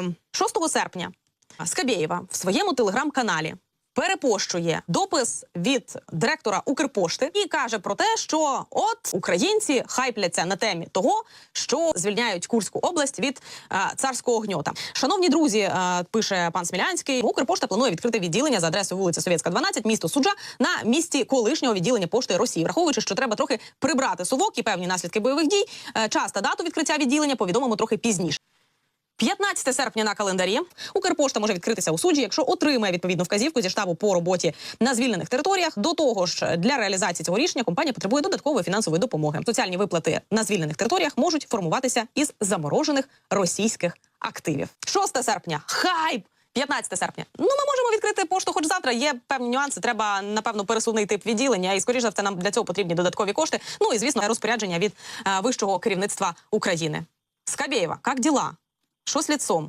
Е, 6 серпня Скабєєва в своєму телеграм-каналі перепощує допис від директора Укрпошти і каже про те, що от українці хайпляться на темі того, що звільняють Курську область від е, царського гньота. Шановні друзі, е, пише пан Смілянський, Укрпошта планує відкрити відділення за адресою вулиця Совєтська, 12, місто Суджа на місці колишнього відділення пошти Росії, враховуючи, що треба трохи прибрати совок і певні наслідки бойових дій. е, Час та дату відкриття відділення повідомимо трохи пізніше. 15 серпня на календарі Укрпошта може відкритися у суді, якщо отримає відповідну вказівку зі штабу по роботі на звільнених територіях. До того ж, для реалізації цього рішення компанія потребує додаткової фінансової допомоги. Соціальні виплати на звільнених територіях можуть формуватися із заморожених російських активів. 6 серпня хайп. 15 серпня. Ну, ми можемо відкрити пошту хоч завтра. Є певні нюанси. Треба напевно пересувний тип відділення, і скоріш за все нам для цього потрібні додаткові кошти. Ну і звісно, розпорядження від е, вищого керівництва України. Скабєєва, як діла? Що с лицом?